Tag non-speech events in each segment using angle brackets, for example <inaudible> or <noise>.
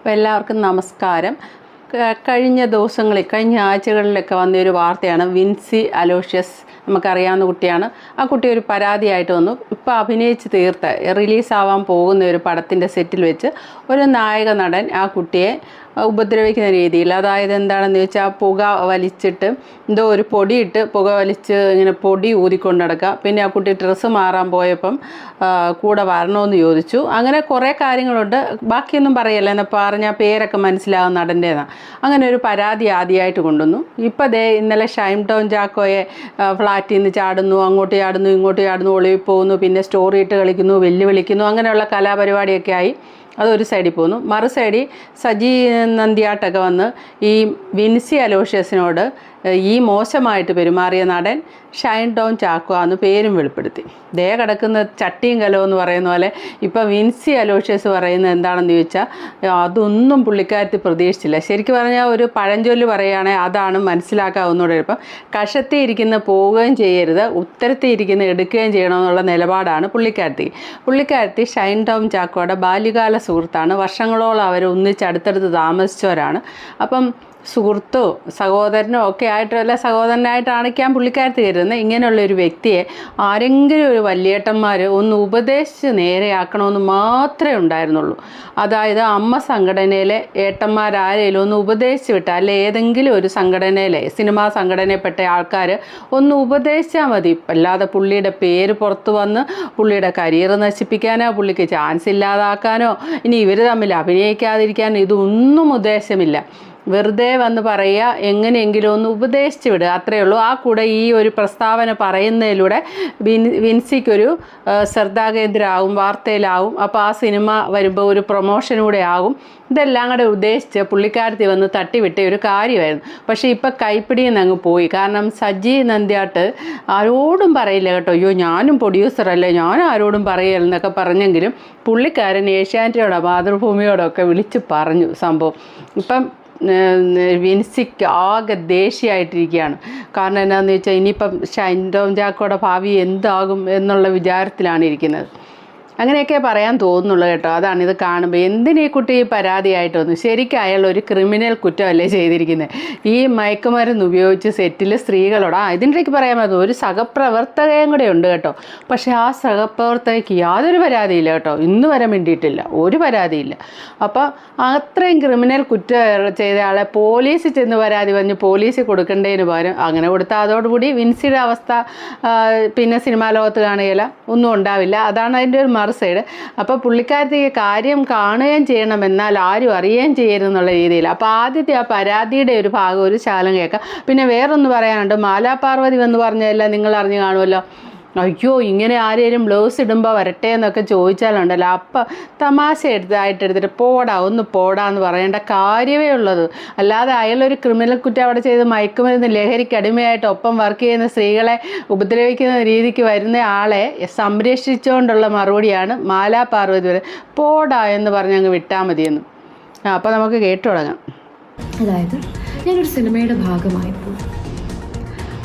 അപ്പോൾ എല്ലാവർക്കും നമസ്കാരം. കഴിഞ്ഞ ദിവസങ്ങളിൽ കഴിഞ്ഞ ആഴ്ചകളിലൊക്കെ വന്നൊരു വാർത്തയാണ് വിൻസി അലോഷ്യസ് നമുക്കറിയാവുന്ന കുട്ടിയാണ്. ആ കുട്ടി ഒരു പരാതിയായിട്ട് വന്നു. ഇപ്പോൾ അഭിനയിച്ച് തീർത്ത് റിലീസാവാൻ പോകുന്ന ഒരു പടത്തിന്റെ സെറ്റിൽ വെച്ച് ഒരു നായക നടൻ ആ കുട്ടിയെ ഉപദ്രവിക്കുന്ന രീതിയിൽ അതായത് എന്താണെന്ന് ചോദിച്ചാൽ പുക വലിച്ചിട്ട് എന്തോ ഒരു പൊടിയിട്ട് പുക വലിച്ച് ഇങ്ങനെ പൊടി ഊതിക്കൊണ്ട് നടക്കുക പിന്നെ ആ കുട്ടി ഡ്രസ്സ് മാറാൻ പോയപ്പം കൂടെ വരണമെന്ന് ചോദിച്ചു. അങ്ങനെ കുറേ കാര്യങ്ങളുണ്ട്. ബാക്കിയൊന്നും പറയല്ല. എന്ന് പറഞ്ഞ പേരൊക്കെ മനസ്സിലാവും നടന്റെതാണ് അങ്ങനെ ഒരു പരാതി ആദ്യമായിട്ട് കൊണ്ടുവന്നു. ഇപ്പോൾ ദേ ഇന്നലെ ഷൈം ടൗൺ ജാക്കോയെ ഫ്ലാറ്റിൽ നിന്ന് ചാടുന്നു അങ്ങോട്ട് ചാടുന്നു ഇങ്ങോട്ട് ചാടുന്നു ഒളിവിൽ പോകുന്നു പിന്നെ സ്റ്റോറി ഇട്ട് കളിക്കുന്നു വെല്ലുവിളിക്കുന്നു അങ്ങനെയുള്ള കലാപരിപാടിയൊക്കെ ആയി. അതൊരു സൈഡിൽ പോകുന്നു. മറു സൈഡിൽ സജി നന്ദിയാട്ടൊക്കെ വന്ന് ഈ വിൻസി അലോഷ്യസിനോട് ഈ മോശമായിട്ട് പെരുമാറിയ നടൻ ഷൈൻ ടൗൺ ചാക്കോ എന്ന് പേരും വെളിപ്പെടുത്തി. ദേ കിടക്കുന്ന ചട്ടിയും കലോ എന്ന് പറയുന്ന പോലെ ഇപ്പം വിൻസി അലോഷ്യസ് പറയുന്നത് എന്താണെന്ന് ചോദിച്ചാൽ അതൊന്നും പുള്ളിക്കാരത്തി പ്രതീക്ഷിച്ചില്ല. ശരിക്കും പറഞ്ഞാൽ ഒരു പഴഞ്ചൊല്ല് പറയുകയാണെങ്കിൽ അതാണ് മനസ്സിലാക്കാവുന്നതോടെ ഇപ്പം കഷത്തി ഇരിക്കുന്ന പോവുകയും ചെയ്യരുത് ഉത്തരത്തി ഇരിക്കുന്ന എടുക്കുകയും ചെയ്യണമെന്നുള്ള നിലപാടാണ് പുള്ളിക്കാരത്തി. പുള്ളിക്കാരത്തി ഷൈൻ ടൗൺ ചാക്കോയുടെ ബാല്യകാല സുഹൃത്താണ്. വർഷങ്ങളോളം അവർ ഒന്നിച്ച് അടുത്തടുത്ത് താമസിച്ചവരാണ്. അപ്പം സുഹൃത്തോ സഹോദരനോ ഒക്കെ ആയിട്ടല്ല സഹോദരനായിട്ടാണിക്കാൻ പുള്ളിക്കാരത്തി കരുതുന്നത്. ഇങ്ങനെയുള്ള ഒരു വ്യക്തിയെ ആരെങ്കിലും ഒരു വല്യേട്ടന്മാർ ഒന്ന് ഉപദേശിച്ച് നേരെയാക്കണമെന്ന് മാത്രമേ ഉണ്ടായിരുന്നുള്ളൂ. അതായത് അമ്മ സംഘടനയിലെ ഏട്ടന്മാരാരേലും ഒന്ന് ഉപദേശിച്ച് വിട്ടാൽ അല്ലെ ഏതെങ്കിലും ഒരു സംഘടനയിലെ സിനിമാ സംഘടനയിൽപ്പെട്ട ആൾക്കാർ ഒന്ന് ഉപദേശിച്ചാൽ മതി. അല്ലാതെ പുള്ളിയുടെ പേര് പുറത്ത് വന്ന് പുള്ളിയുടെ കരിയർ നശിപ്പിക്കാനോ പുള്ളിക്ക് ചാൻസ് ഇല്ലാതാക്കാനോ ഇനി ഇവർ തമ്മിൽ അഭിനയിക്കാതിരിക്കാനോ ഇതൊന്നും ഉദ്ദേശമില്ല. വെറുതെ വന്ന് പറയുക എങ്ങനെയെങ്കിലും ഒന്ന് ഉപദേശിച്ച് വിടുക. അത്രയേ ഉള്ളൂ. ആ കൂടെ ഈ ഒരു പ്രസ്താവന പറയുന്നതിലൂടെ വിൻ വിൻസിക്കൊരു ശ്രദ്ധാകേന്ദ്രമാവും വാർത്തയിലാവും അപ്പോൾ ആ സിനിമ വരുമ്പോൾ ഒരു പ്രൊമോഷനൂടെ ആകും. ഇതെല്ലാം കൂടെ ഉദ്ദേശിച്ച് പുള്ളിക്കാരത്തി വന്ന് തട്ടിവിട്ട ഒരു കാര്യമായിരുന്നു. പക്ഷേ ഇപ്പം കൈപ്പിടിയിൽ നിന്ന് അങ്ങ് പോയി. കാരണം സജി നന്ദ്യാട്ട് ആരോടും പറയില്ല കേട്ടോ. അയ്യോ ഞാനും പ്രൊഡ്യൂസറല്ലേ ഞാൻ ആരോടും പറയില്ല എന്നൊക്കെ പറഞ്ഞെങ്കിലും പുള്ളിക്കാരൻ ഏഷ്യാനെറ്റിയോടോ മാതൃഭൂമിയോടൊക്കെ വിളിച്ച് പറഞ്ഞു സംഭവം. ഇപ്പം വിൻസിക്ക് ആകെ ദേഷ്യമായിട്ടിരിക്കുകയാണ്. കാരണം എന്താണെന്ന് വെച്ചാൽ ഇനിയിപ്പം ഷൈൻ ടോം ജാക്കോയുടെ ഭാവി എന്താകും എന്നുള്ള വിചാരത്തിലാണ് ഇരിക്കുന്നത്. അങ്ങനെയൊക്കെ പറയാൻ തോന്നുന്നുള്ളൂ കേട്ടോ. അതാണ് ഇത് കാണുമ്പോൾ എന്തിനീ കുട്ടി പരാതിയായിട്ട് വന്നു? ശരിക്കും അയാൾ ഒരു ക്രിമിനൽ കുറ്റമല്ലേ ചെയ്തിരിക്കുന്നത് ഈ മയക്കുമരുന്ന് ഉപയോഗിച്ച് സെറ്റിൽ സ്ത്രീകളോട് ആ ഇതിന്റെക്ക് പറയാൻ പറ്റും. ഒരു സഹപ്രവർത്തകയും കൂടെ ഉണ്ട് കേട്ടോ. പക്ഷേ ആ സഹപ്രവർത്തകയ്ക്ക് യാതൊരു പരാതിയില്ല കേട്ടോ. ഇന്ന് വരെ വേണ്ടിയിട്ടില്ല ഒരു പരാതിയില്ല. അപ്പോൾ അത്രയും ക്രിമിനൽ കുറ്റം ചെയ്തയാളെ പോലീസ് ചെന്ന് പരാതി പറഞ്ഞ് പോലീസ് കൊടുക്കേണ്ടതിന് പകരം അങ്ങനെ കൊടുത്താൽ അതോടുകൂടി വിൻസിയുടെ അവസ്ഥ പിന്നെ സിനിമാ ലോകത്ത് കാണുകയില്ല. ഒന്നും ഉണ്ടാവില്ല. അതാണ് അതിന്റെ ഒരു മറു സൈഡ്. അപ്പോൾ പുള്ളിക്കാരത്തി കാര്യം കാണുകയും ചെയ്യണം എന്നാൽ ആരും അറിയുകയും ചെയ്യരുതെന്നുള്ള രീതിയിൽ. അപ്പോൾ ആദ്യത്തെ ആ പരാതിയുടെ ഒരു ഭാഗം ഒരു ശാലം കേൾക്കാം. പിന്നെ വേറൊന്ന് പറയാനുണ്ട്. മാലാപാർവതി എന്ന് പറഞ്ഞതെല്ലാം നിങ്ങൾ അറിഞ്ഞു കാണുമല്ലോ. അയ്യോ ഇങ്ങനെ ആരെയും ബ്ലൗസ് ഇടുമ്പോൾ വരട്ടെ എന്നൊക്കെ ചോദിച്ചാലുണ്ടല്ലോ. അപ്പം തമാശ എടുത്തായിട്ട് എടുത്തിട്ട് പോടാ ഒന്ന് പോടാ എന്ന് പറയേണ്ട കാര്യമേ ഉള്ളത് അല്ലാതെ അയാളൊരു ക്രിമിനൽ കുറ്റം അവിടെ ചെയ്ത് മയക്കുമരുന്ന് ലഹരിക്ക് അടിമയായിട്ട് ഒപ്പം വർക്ക് ചെയ്യുന്ന സ്ത്രീകളെ ഉപദ്രവിക്കുന്ന രീതിക്ക് വരുന്ന ആളെ സംരക്ഷിച്ചുകൊണ്ടുള്ള മറുപടിയാണ് മാലാ പാർവതി വരെ പോടാ എന്ന് പറഞ്ഞ് അങ്ങ് വിട്ടാൽ മതിയെന്ന്. അപ്പം നമുക്ക് കേട്ടു തുടങ്ങാം. അതായത് ഞാനൊരു സിനിമയുടെ ഭാഗമായപ്പോൾ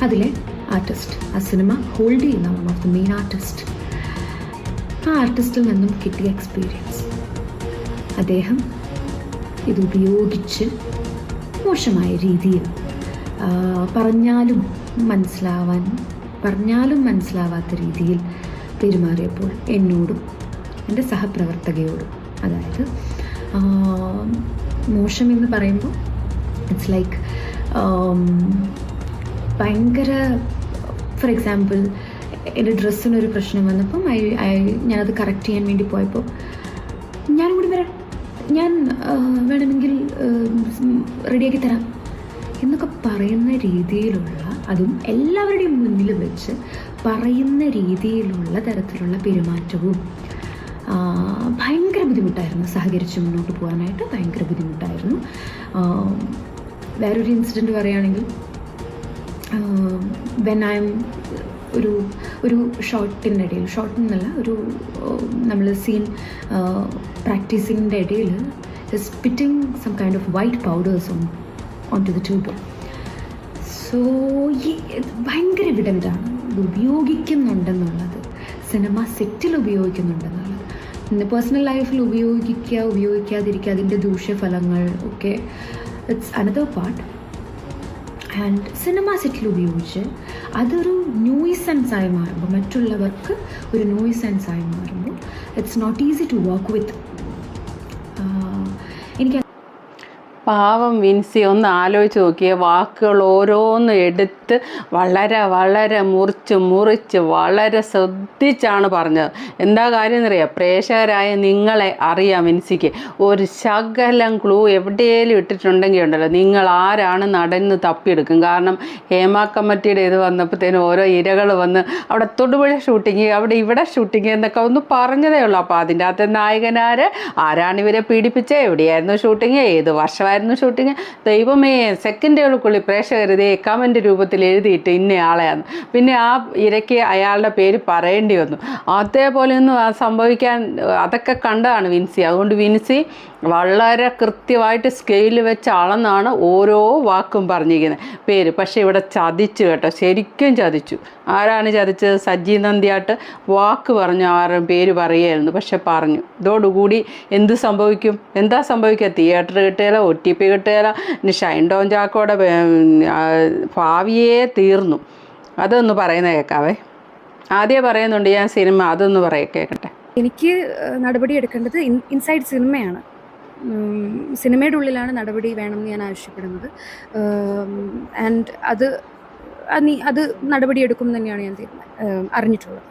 അതിലെ ആർട്ടിസ്റ്റ് ആ സിനിമ ഹോൾഡ് ചെയ്യുന്ന one of the main artist ആ ആർട്ടിസ്റ്റിൽ നിന്നും കിട്ടിയ എക്സ്പീരിയൻസ് അദ്ദേഹം ഇതുപയോഗിച്ച് മോശമായ രീതിയിൽ പറഞ്ഞാലും മനസ്സിലാവാൻ പറഞ്ഞാലും മനസ്സിലാവാത്ത രീതിയിൽ പെരുമാറിയപ്പോൾ എന്നോടും എന്റെ സഹപ്രവർത്തകയോടും അതായത് മോശം മോശമെന്ന് പറയുമ്പോൾ ഇറ്റ്സ് ലൈക്ക് ഭയങ്കര ഫോർ എക്സാമ്പിൾ എന്റെ ഡ്രസ്സിനൊരു പ്രശ്നം വന്നപ്പം ഐ ഐ ഞാനത് കറക്റ്റ് ചെയ്യാൻ വേണ്ടി പോയപ്പോൾ ഞാനും കൂടി വരാം. ഞാൻ വേണമെങ്കിൽ റെഡിയാക്കി തരാം എന്നൊക്കെ പറയുന്ന രീതിയിലുള്ള അതും എല്ലാവരുടെയും മുന്നിൽ വെച്ച് പറയുന്ന രീതിയിലുള്ള തരത്തിലുള്ള പെരുമാറ്റവും ഭയങ്കര ബുദ്ധിമുട്ടായിരുന്നു. സഹകരിച്ച് മുന്നോട്ട് പോകാനായിട്ട് ഭയങ്കര ബുദ്ധിമുട്ടായിരുന്നു. വേറൊരു ഇൻസിഡന്റ് പറയുകയാണെങ്കിൽ വെൻ ഐ എം ഒരു ഒരു ഷോട്ടിന്റെ ഇടയിൽ ഷോട്ട് എന്നല്ല ഒരു നമ്മൾ സീൻ പ്രാക്ടീസിന്റെ ഇടയിൽ spitting some kind of white പൗഡേഴ്സും on to the tube so ഈ ഭയങ്കര എവിഡന്റാണ് ഉപയോഗിക്കുന്നുണ്ടെന്നുള്ളത്. സിനിമ സെറ്റിൽ ഉപയോഗിക്കുന്നുണ്ടെന്നുള്ളത്. പേഴ്സണൽ ലൈഫിൽ ഉപയോഗിക്കുക ഉപയോഗിക്കാതിരിക്കുക അതിന്റെ ദൂഷ്യഫലങ്ങൾ ഒക്കെ it's another part and cinema സെറ്റിൽ ഉപയോഗിച്ച് അതൊരു ന്യൂയിസൻസ് ആയി മാറുമ്പോൾ മറ്റുള്ളവർക്ക് ഒരു ന്യൂയിസൻസ് ആയി മാറുമ്പോൾ it's not easy to work with പാവം വിൻസി ഒന്ന് ആലോചിച്ച് നോക്കിയ. വാക്കുകൾ ഓരോന്ന് എടുത്ത് വളരെ വളരെ മുറിച്ച് മുറിച്ച് വളരെ ശ്രദ്ധിച്ചാണ് പറഞ്ഞത്. എന്താ കാര്യം എന്നറിയാം? പ്രേക്ഷകരായ നിങ്ങളെ അറിയാം വിൻസിക്ക്. ഒരു ശകലം ക്ലൂ എവിടെയെങ്കിലും ഇട്ടിട്ടുണ്ടെങ്കിൽ ഉണ്ടല്ലോ. നിങ്ങൾ ആരാണ് നടന്ന് തപ്പിയെടുക്കും? കാരണം ഹേമ കമ്മിറ്റിയുടെ ഇത് വന്നപ്പോഴത്തേനും ഓരോ ഇരകൾ വന്ന് അവിടെ തൊടുപുഴ ഷൂട്ടിങ് അവിടെ ഇവിടെ ഷൂട്ടിങ് എന്നൊക്കെ ഒന്ന് പറഞ്ഞതേ ഉള്ളൂ. അപ്പോൾ അതിന്റെ അകത്ത് നായകനാർ ആരാണ് ഇവരെ പീഡിപ്പിച്ചത്? എവിടെയായിരുന്നു ഷൂട്ടിങ് ഏത് വർഷമായിരുന്നു ഷൂട്ടിങ് ദൈവമേ സെക്കൻഡുകൾക്കുള്ളിൽ പ്രേക്ഷകർ ഇതേ കമന്റ് രൂപത്തിൽ എഴുതിയിട്ട് ഇന്നയാളെയാണ് പിന്നെ ആ ഇരയ്ക്ക് അയാളുടെ പേര് പറയേണ്ടി വന്നു. അതേപോലെ ഒന്നും ആ സംഭവിക്കാൻ അതൊക്കെ കണ്ടതാണ് വിൻസി. അതുകൊണ്ട് വിൻസി വളരെ കൃത്യമായിട്ട് സ്കെയിൽ വെച്ച് അളന്നാണ് ഓരോ വാക്കും പറഞ്ഞിരിക്കുന്നത്. പേര്. പക്ഷേ ഇവിടെ ചതിച്ചു കേട്ടോ. ശരിക്കും ചതിച്ചു. ആരാണ് ചതിച്ചത്? സജ്ജി നന്ദിയായിട്ട് വാക്ക് പറഞ്ഞു ആരും പേര് പറയുമായിരുന്നു പക്ഷെ പറഞ്ഞു. ഇതോടുകൂടി എന്ത് സംഭവിക്കും? എന്താ സംഭവിക്കുക? തിയേറ്റർ കിട്ടുകയില്ല ഒ ടി പി കിട്ടുകയില്ല ഇനി ഷൈൻ ഡോൺ ചാക്കോടെ ഭാവിയെ തീർന്നു. അതൊന്ന് പറയുന്ന കേൾക്കാവേ. ആദ്യം പറയുന്നുണ്ട് ഞാൻ സിനിമ അതൊന്ന് പറയ കേൾക്കട്ടെ. എനിക്ക് നടപടി എടുക്കേണ്ടത് ഇൻസൈഡ് സിനിമയാണ്. സിനിമയുടെ ഉള്ളിലാണ് നടപടി വേണമെന്ന് ഞാൻ ആവശ്യപ്പെടുന്നത്. ആൻഡ് അത് അത് നടപടിയെടുക്കും തന്നെയാണ് ഞാൻ അറിഞ്ഞിട്ടുള്ളത്.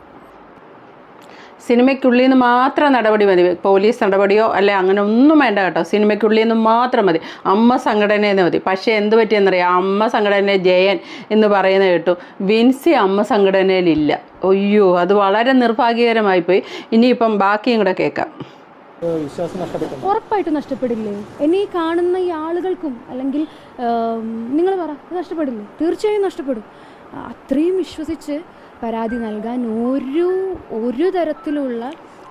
സിനിമയ്ക്കുള്ളിൽ നിന്ന് മാത്രം നടപടി മതി. പോലീസ് നടപടിയോ അല്ലെ അങ്ങനെ ഒന്നും വേണ്ട കേട്ടോ. സിനിമയ്ക്കുള്ളിൽ നിന്ന് മാത്രം മതി. അമ്മ സംഘടനയെന്ന് മതി. പക്ഷേ എന്ത് പറ്റിയെന്നറിയാം? അമ്മ സംഘടന ജയൻ എന്ന് പറയുന്നത് കേട്ടു. വിൻസി അമ്മ സംഘടനയിലില്ല. അയ്യോ അത് വളരെ നിർഭാഗ്യകരമായിപ്പോയി. ഇനിയിപ്പം ബാക്കിയും കൂടെ കേൾക്കാം. ഉറപ്പായിട്ടും നഷ്ടപ്പെടില്ലേ? എന്നെ ഈ കാണുന്ന ഈ ആളുകൾക്കും അല്ലെങ്കിൽ നിങ്ങൾ പറ നഷ്ടപ്പെടില്ലേ? തീർച്ചയായും നഷ്ടപ്പെടും. അത്രയും വിശ്വസിച്ച് പരാതി നൽകാൻ ഒരു ഒരു തരത്തിലുള്ള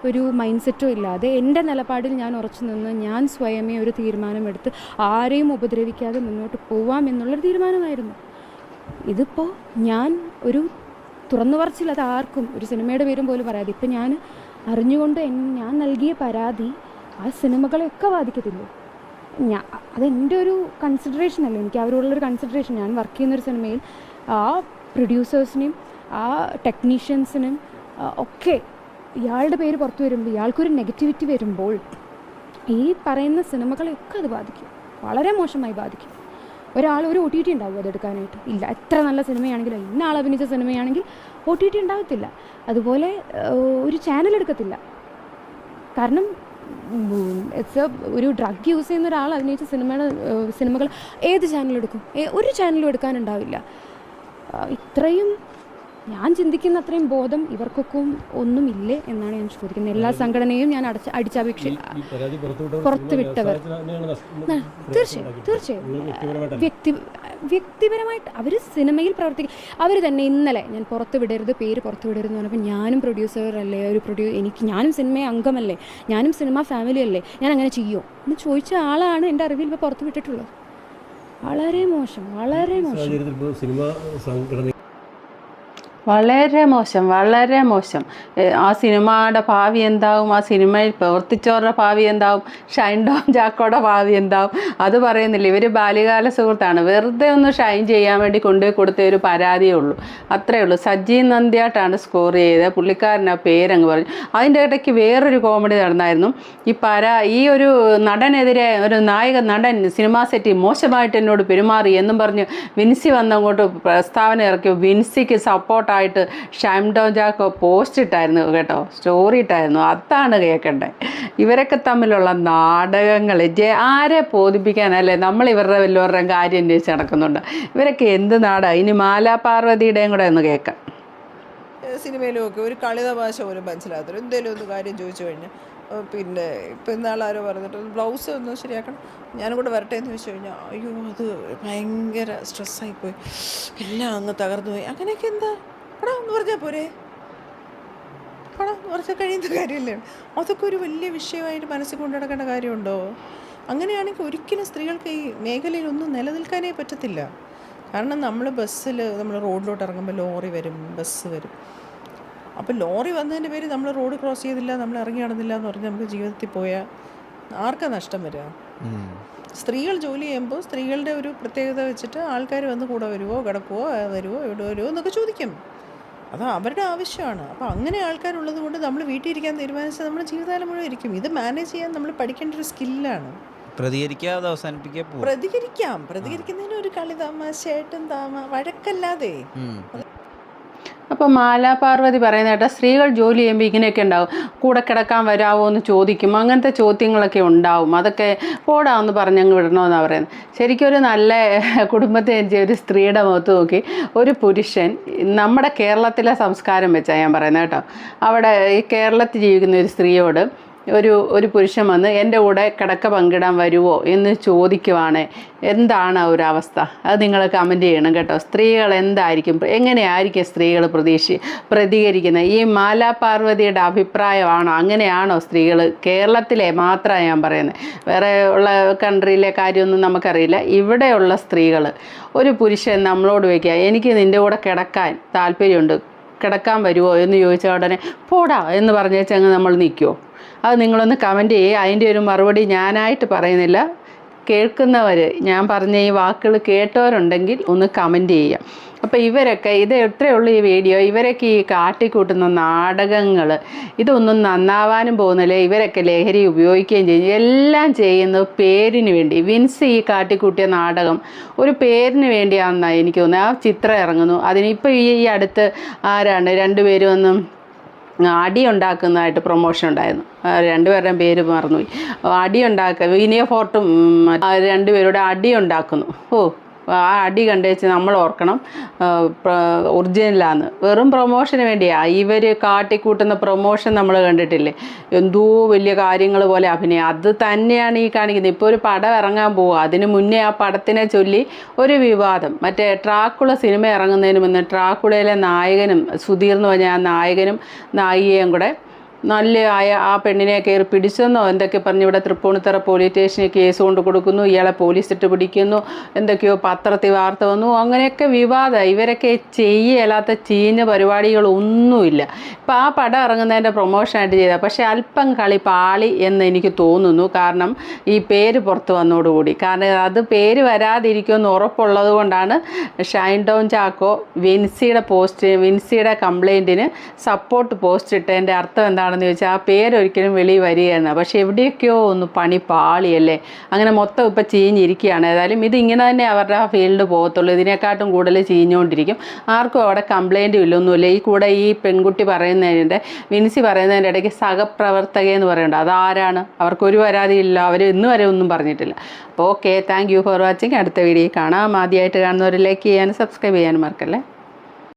ഒരു മൈൻഡ് സെറ്റും ഇല്ലാതെ എന്റെ നിലപാടിൽ ഞാൻ ഉറച്ചു നിന്ന് ഞാൻ സ്വയമേ ഒരു തീരുമാനമെടുത്ത് ആരെയും ഉപദ്രവിക്കാതെ മുന്നോട്ട് പോവാം എന്നുള്ളൊരു തീരുമാനമായിരുന്നു. ഇതിപ്പോൾ ഞാൻ ഒരു തുറന്നു പറച്ചില്ല ആർക്കും ഒരു സിനിമയുടെ പേരും പോലും പറയാതെ. ഇപ്പം ഞാൻ അറിഞ്ഞുകൊണ്ട് ഞാൻ നൽകിയ പരാതി ആ സിനിമകളെയൊക്കെ ബാധിക്കത്തില്ലേ? ഞാൻ അതെന്റെ ഒരു കൺസിഡറേഷൻ അല്ലേ? എനിക്ക് അവരോടുള്ളൊരു കൺസിഡറേഷൻ ഞാൻ വർക്ക് ചെയ്യുന്നൊരു സിനിമയിൽ ആ പ്രൊഡ്യൂസേഴ്സിനും ആ ടെക്നീഷ്യൻസിനും ഒക്കെ ഇയാളുടെ പേര് പുറത്തു വരുമ്പോൾ ഇയാൾക്കൊരു നെഗറ്റിവിറ്റി വരുമ്പോൾ ഈ പറയുന്ന സിനിമകളെയൊക്കെ അത് ബാധിക്കും. വളരെ മോശമായി ബാധിക്കും. ഒരാൾ ഒരു ഒ ടി ടി ഉണ്ടാവും അതെടുക്കാനായിട്ട്? ഇല്ല എത്ര നല്ല സിനിമയാണെങ്കിലും ഇന്ന ആൾ അഭിനയിച്ച സിനിമയാണെങ്കിൽ ഒ ടി ടി ഉണ്ടാകത്തില്ല അതുപോലെ ഒരു ചാനൽ എടുക്കത്തില്ല. കാരണം ഇറ്റ്സ് ഒരു ഡ്രഗ് യൂസ് ചെയ്യുന്ന ഒരാൾ അഭിനയിച്ച സിനിമയുടെ സിനിമകൾ ഏത് ചാനൽ എടുക്കും? ഒരു ചാനലും എടുക്കാനുണ്ടാവില്ല. ഇത്രയും ഞാൻ ചിന്തിക്കുന്ന അത്രയും ബോധം ഇവർക്കൊക്കെ ഒന്നും ഇല്ലേ എന്നാണ് ഞാൻ ചോദിക്കുന്നത്. എല്ലാ സംഘടനയും ഞാൻ അടച്ച അടിച്ചപേക്ഷ പുറത്തുവിട്ടവർ തീർച്ചയായും തീർച്ചയായും. വ്യക്തി വ്യക്തിപരമായിട്ട് അവർ സിനിമയിൽ പ്രവർത്തിക്കും അവർ തന്നെ ഇന്നലെ ഞാൻ പുറത്ത് വിടരുത് പേര് പുറത്ത് വിടരുത് എന്ന് പറഞ്ഞപ്പോൾ ഞാനും പ്രൊഡ്യൂസർ അല്ലേ ഒരു പ്രൊഡ്യൂ എനിക്ക് ഞാനും സിനിമ അംഗമല്ലേ ഞാനും സിനിമ ഫാമിലി അല്ലേ ഞാൻ അങ്ങനെ ചെയ്യുമോ എന്ന് ചോദിച്ച ആളാണ് എന്റെ അറിവിൽ ഇപ്പോൾ പുറത്ത് വിട്ടിട്ടുള്ളത്. വളരെ മോശം വളരെ മോശം. സിനിമ സംഘടന വളരെ മോശം വളരെ മോശം. ആ സിനിമയുടെ ഭാവി എന്താവും? ആ സിനിമയിൽ പ്രവർത്തിച്ചവരുടെ ഭാവി എന്താവും? ഷൈൻ ഡോം ജാക്കോടെ ഭാവി എന്താവും? അത് പറയുന്നില്ല. ഇവർ ബാല്യകാല സുഹൃത്താണ്. വെറുതെ ഒന്ന് ഷൈൻ ചെയ്യാൻ വേണ്ടി കൊണ്ടുപോയി കൊടുത്ത ഒരു പരാതിയേ ഉള്ളൂ. അത്രയേ ഉള്ളൂ. സജ്ജി നന്ദിയായിട്ടാണ് സ്കോർ ചെയ്തത്. പുള്ളിക്കാരൻ ആ പേരങ്ങ് പറഞ്ഞു. അതിന്റെ ഇടയ്ക്ക് വേറൊരു കോമഡി നടന്നായിരുന്നു. ഈ പരാ ഈ ഒരു നടനെതിരെ ഒരു നായക നടൻ സിനിമാ സെറ്റി മോശമായിട്ട് എന്നോട് പെരുമാറി എന്നും പറഞ്ഞ് വിൻസി വന്നങ്ങോട്ട് പ്രസ്താവന ഇറക്കി. വിൻസിക്ക് സപ്പോർട്ടായിട്ട് ഷൈം ഷംഡോ ജാക്കോ പോസ്റ്റ് ഇട്ടായിരുന്നു കേട്ടോ സ്റ്റോറി ഇട്ടായിരുന്നു. അതാണ് കേൾക്കേണ്ടത് ഇവരൊക്കെ തമ്മിലുള്ള നാടകങ്ങൾ ആരെ ബോധിപ്പിക്കാനല്ലേ നമ്മൾ ഇവരുടെ വല്ലവരുടെയും കാര്യം അന്വേഷിച്ച് നടക്കുന്നുണ്ട്. ഇവരൊക്കെ എന്ത് നാടാണ് ഇനി മാലാ പാർവതിയുടെയും കൂടെ ഒന്ന് കേൾക്കാം. സിനിമയിലും ഒക്കെ ഒരു കളിത ഭാഷ പോലും മനസ്സിലാകത്തില്ല. എന്തെങ്കിലും ഒന്ന് കാര്യം ചോദിച്ചു കഴിഞ്ഞാൽ പിന്നെ ഇപ്പം ഇന്നാളാരോ പറഞ്ഞിട്ട് ബ്ലൗസ് ഒന്ന് ശരിയാക്കണം ഞാനും കൂടെ വരട്ടെ എന്ന് ചോദിച്ചു കഴിഞ്ഞാൽ അയ്യോ അത് ഭയങ്കര സ്ട്രെസ്സായിപ്പോയി എല്ലാം അങ്ങ് തകർന്നു പോയി. അങ്ങനെയൊക്കെ എന്താ? പടാ എന്ന് പറഞ്ഞാൽ പോരെ? പടം എന്ന് പറഞ്ഞാൽ കഴിയുന്ന കാര്യമല്ലേ? അതൊക്കെ ഒരു വലിയ വിഷയമായിട്ട് മനസ്സിൽ കൊണ്ടു നടക്കേണ്ട കാര്യമുണ്ടോ? അങ്ങനെയാണെങ്കിൽ ഒരിക്കലും സ്ത്രീകൾക്ക് ഈ മേഖലയിൽ ഒന്നും നിലനിൽക്കാനേ പറ്റത്തില്ല. കാരണം നമ്മൾ ബസ്സിൽ നമ്മൾ റോഡിലോട്ട് ഇറങ്ങുമ്പോൾ ലോറി വരും ബസ് വരും. അപ്പോൾ ലോറി വന്നതിന്റെ പേര് നമ്മൾ റോഡ് ക്രോസ് ചെയ്തില്ല നമ്മൾ ഇറങ്ങി നടന്നില്ല എന്ന് പറഞ്ഞ് നമുക്ക് ജീവിതത്തിൽ പോയാൽ ആർക്കാ നഷ്ടം വരിക സ്ത്രീകൾ ജോലി ചെയ്യുമ്പോൾ സ്ത്രീകളുടെ ഒരു പ്രത്യേകത വെച്ചിട്ട് ആൾക്കാർ വന്ന് കൂടെ വരുമോ കിടക്കുവോ വരുമോ എവിടെ വരുമോ എന്നൊക്കെ ചോദിക്കും. അത് അവരുടെ ആവശ്യമാണ്. അപ്പോൾ അങ്ങനെ ആൾക്കാരുള്ളത് കൊണ്ട് നമ്മൾ വീട്ടിൽ ഇരിക്കാൻ തീരുമാനിച്ചാൽ നമ്മുടെ ജീവിതകാലം മുഴുവൻ ഇരിക്കും. ഇത് മാനേജ് ചെയ്യാൻ നമ്മൾ പഠിക്കേണ്ട ഒരു സ്കില്ലാണ് പ്രതികരിക്കാതെ അവസാനിപ്പിക്കാം പോകും പ്രതികരിക്കാം. പ്രതികരിക്കുന്നതിന് ഒരു കളി തമാശയായിട്ടും താമ വഴക്കല്ലാതെ. മാലാ പാർവതി പറയുന്ന സ്ത്രീകൾ ജോലി ചെയ്യുമ്പോൾ ഇങ്ങനെയൊക്കെ ഉണ്ടാവും. കൂടെ കിടക്കാൻ വരാമോ എന്ന് ചോദിക്കും. അങ്ങനത്തെ ചോദ്യങ്ങളൊക്കെ ഉണ്ടാവും. അതൊക്കെ പോടാന്ന് പറഞ്ഞങ്ങ് വിടണമെന്നാണ് പറയുന്നത്. ശരിക്കും ഒരു നല്ല <laughs> കുടുംബത്തെ ഒരു സ്ത്രീയുടെ മുഖത്ത് നോക്കി ഒരു പുരുഷൻ നമ്മുടെ കേരളത്തിലെ സംസ്കാരം വെച്ചാണ് ഞാൻ പറയുന്നത് കേട്ടോ. അവിടെ ഈ കേരളത്തിൽ ജീവിക്കുന്ന ഒരു സ്ത്രീയോട് ഒരു ഒരു പുരുഷൻ വന്ന് എന്റെ കൂടെ കിടക്ക പങ്കിടാൻ വരുമോ എന്ന് ചോദിക്കുവാണ്. എന്താണ് ആ ഒരു അവസ്ഥ? അത് നിങ്ങൾ കമന്റ് ചെയ്യണം കേട്ടോ. സ്ത്രീകൾ എന്തായിരിക്കും? എങ്ങനെയായിരിക്കും സ്ത്രീകൾ പ്രതീക്ഷ പ്രതികരിക്കുന്നത്? ഈ മാലാ പാർവതിയുടെ അഭിപ്രായമാണോ? അങ്ങനെയാണോ സ്ത്രീകൾ? കേരളത്തിലെ മാത്രമാണ് ഞാൻ പറയുന്നത്. വേറെ ഉള്ള കൺട്രിയിലെ കാര്യമൊന്നും നമുക്കറിയില്ല. ഇവിടെയുള്ള സ്ത്രീകൾ ഒരു പുരുഷൻ നമ്മളോട് വയ്ക്കുക എനിക്ക് നിന്റെ കൂടെ കിടക്കാൻ താല്പര്യമുണ്ട്. കിടക്കാൻ വരുമോ എന്ന് ചോദിച്ച ഉടനെ പോടാ എന്ന് പറഞ്ഞേച്ചങ്ങ് നമ്മൾ നിൽക്കുമോ അത് നിങ്ങളൊന്ന് കമന്റ് ചെയ്യുക അതിന്റെ ഒരു മറുപടി ഞാനായിട്ട് പറയുന്നില്ല. കേൾക്കുന്നവർ ഞാൻ പറഞ്ഞ ഈ വാക്കുകൾ കേട്ടവരുണ്ടെങ്കിൽ ഒന്ന് കമന്റ് ചെയ്യാം അപ്പോൾ ഇവരൊക്കെ ഇത് എത്രയേ ഉള്ളൂ ഈ വീഡിയോ ഇവരൊക്കെ ഈ കാട്ടിക്കൂട്ടുന്ന നാടകങ്ങൾ ഇതൊന്നും നന്നാവാനും പോകുന്നില്ല. ഇവരൊക്കെ ലഹരി ഉപയോഗിക്കുകയും ചെയ്യും. എല്ലാം ചെയ്യുന്നത് പേരിന് വേണ്ടി. വിൻസ് ഈ കാട്ടിക്കൂട്ടിയ നാടകം ഒരു പേരിന് വേണ്ടിയാണെന്നാണ് എനിക്ക് തോന്നുന്നത്. ആ ചിത്രം ഇറങ്ങുന്നു. അതിനിപ്പോൾ ഈ അടുത്ത് ആരാണ്? രണ്ടുപേരും ഒന്നും അടി ഉണ്ടാക്കുന്നതായിട്ട് പ്രൊമോഷൻ ഉണ്ടായിരുന്നു. രണ്ടുപേരുടെയും പേര് മറന്നുപോയി. അടി ഉണ്ടാക്കുക വിനയ ഫോർട്ടും രണ്ടുപേരുടെ അടി ഉണ്ടാക്കുന്നു. ഓ ആ അടി കണ്ടുവച്ച് നമ്മൾ ഓർക്കണം ഒറിജിനലാന്ന്. വെറും പ്രൊമോഷന് വേണ്ടിയാ. ഇവർ കാട്ടിക്കൂട്ടുന്ന പ്രൊമോഷൻ നമ്മൾ കണ്ടിട്ടില്ലേ? എന്തോ വലിയ കാര്യങ്ങൾ പോലെ അഭിനയം. അത് തന്നെയാണ് ഈ കാണിക്കുന്നത്. ഇപ്പോൾ ഒരു പടം ഇറങ്ങാൻ പോവുക അതിന് മുന്നേ ആ പടത്തിനെ ചൊല്ലി ഒരു വിവാദം. മറ്റേ ട്രാക്കുള സിനിമ ഇറങ്ങുന്നതിന് മുന്നേ ട്രാക്കുളയിലെ നായകനും സുധീർ എന്ന് പറഞ്ഞ ആ നായകനും നായികയും കൂടെ നല്ല ആയ ആ പെണ്ണിനെ കയറി പിടിച്ചെന്നോ? എന്തൊക്കെ പറഞ്ഞ് ഇവിടെ തൃപ്പൂണിത്തറ പോലീസ് സ്റ്റേഷനിൽ കേസ് കൊണ്ട് കൊടുക്കുന്നു. ഇയാളെ പോലീസ് ഇട്ട് പിടിക്കുന്നു. എന്തൊക്കെയോ പത്രത്തിൽ വാർത്ത വന്നു. അങ്ങനെയൊക്കെ വിവാദം. ഇവരൊക്കെ ചെയ്യലാത്ത ചീഞ്ഞ പരിപാടികളൊന്നുമില്ല. ഇപ്പം ആ പടം ഇറങ്ങുന്നതിന്റെ പ്രൊമോഷനായിട്ട് ചെയ്ത. പക്ഷേ അല്പം കളി പാളി എന്ന് എനിക്ക് തോന്നുന്നു. കാരണം ഈ പേര് പുറത്ത് വന്നതോടുകൂടി. കാരണം അത് പേര് വരാതിരിക്കുമെന്ന് ഉറപ്പുള്ളത് കൊണ്ടാണ് ഷൈൻ ഡോൺ ചാക്കോ വിൻസിയുടെ പോസ്റ്റ് വിൻസിയുടെ കംപ്ലൈന്റിന് സപ്പോർട്ട് പോസ്റ്റ് ഇട്ടതിന്റെ അർത്ഥം എന്താണെന്ന് ചോദിച്ചാൽ ആ പേരൊരിക്കലും വെളി വരികയെന്ന്. പക്ഷേ എവിടെയൊക്കെയോ ഒന്ന് പണി പാളിയല്ലേ. അങ്ങനെ മൊത്തം ഇപ്പം ചീഞ്ഞിരിക്കുകയാണ്. ഏതായാലും ഇത് ഇങ്ങനെ തന്നെ അവരുടെ ആ ഫീൽഡ് പോകത്തുള്ളൂ. ഇതിനെക്കാട്ടും കൂടുതൽ ചീഞ്ഞുകൊണ്ടിരിക്കും. ആർക്കും അവിടെ കംപ്ലൈന്റും ഇല്ല ഒന്നുമില്ല ഈ കൂടെ ഈ പെൺകുട്ടി പറയുന്നതിന്റെ വിൻസി പറയുന്നതിന്റെ ഇടയ്ക്ക് സഹപ്രവർത്തക എന്ന് പറയുന്നുണ്ട്. അതാരാണ്? അവർക്കൊരു പരാതിയില്ല അവർ ഇന്ന് വരെ ഒന്നും പറഞ്ഞിട്ടില്ല. അപ്പോൾ okay. Thank you for watching. അടുത്ത വീഡിയോ കാണാം. ആദ്യമായിട്ട് കാണുന്നവർ ലൈക്ക് ചെയ്യാനും സബ്സ്ക്രൈബ് ചെയ്യാനും മറക്കല്ലേ?